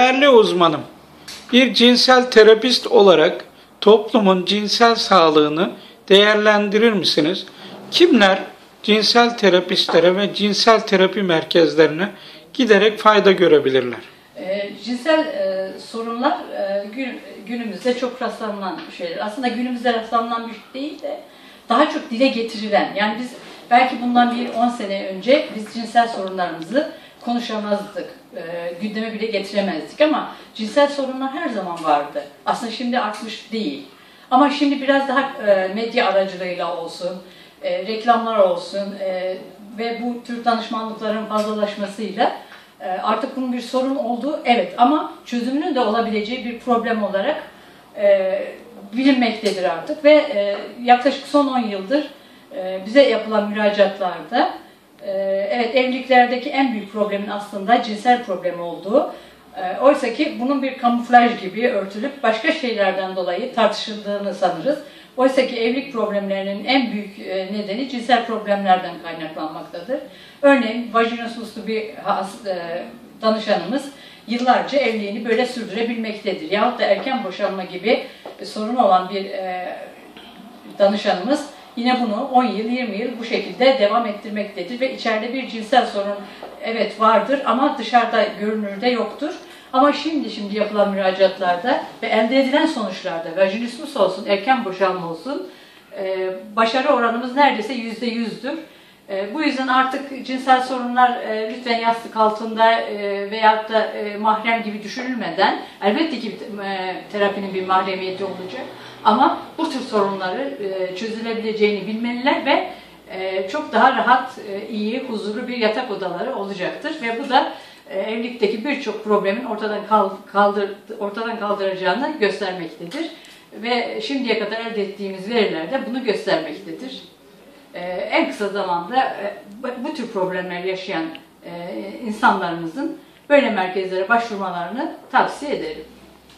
Değerli uzmanım, bir cinsel terapist olarak toplumun cinsel sağlığını değerlendirir misiniz? Kimler cinsel terapistlere ve cinsel terapi merkezlerine giderek fayda görebilirler? E, cinsel e, sorunlar e, gün, günümüzde çok rastlanılan şeyler. Aslında günümüzde rastlanılan bir şey değil de daha çok dile getirilen. Yani biz belki bundan bir 10 sene önce biz cinsel sorunlarımızı konuşamazdık. E, gündeme bile getiremezdik ama cinsel sorunlar her zaman vardı. Aslında şimdi artmış değil. Ama şimdi biraz daha e, medya aracılığıyla olsun, e, reklamlar olsun e, ve bu tür danışmanlıkların fazlalaşmasıyla e, artık bunun bir sorun olduğu evet ama çözümünün de olabileceği bir problem olarak e, bilinmektedir artık ve e, yaklaşık son 10 yıldır e, bize yapılan müracaatlarda evet evliliklerdeki en büyük problemin aslında cinsel problem olduğu e, oysa ki bunun bir kamuflaj gibi örtülüp başka şeylerden dolayı tartışıldığını sanırız. Oysa ki evlilik problemlerinin en büyük e, nedeni cinsel problemlerden kaynaklanmaktadır. Örneğin vajinismuslu bir has- e, danışanımız yıllarca evliliğini böyle sürdürebilmektedir. Yahut da erken boşanma gibi bir sorun olan bir e, danışanımız yine bunu 10 yıl, 20 yıl bu şekilde devam ettirmektedir ve içeride bir cinsel sorun evet vardır ama dışarıda görünürde yoktur. Ama şimdi şimdi yapılan müracaatlarda ve elde edilen sonuçlarda vajinismus olsun, erken boşanma olsun başarı oranımız neredeyse yüzde yüzdür. E, bu yüzden artık cinsel sorunlar e, lütfen yastık altında e, veyahut da e, mahrem gibi düşünülmeden elbette ki terapinin bir mahremiyeti olacak. Ama bu tür sorunları çözülebileceğini bilmeliler ve çok daha rahat, iyi, huzurlu bir yatak odaları olacaktır. Ve bu da evlilikteki birçok problemin ortadan kal- kaldır ortadan kaldıracağını göstermektedir. Ve şimdiye kadar elde ettiğimiz veriler de bunu göstermektedir. Ee, en kısa zamanda e, bu- tür problemler yaşayan e, insanlarımızın böyle merkezlere başvurmalarını tavsiye ederim.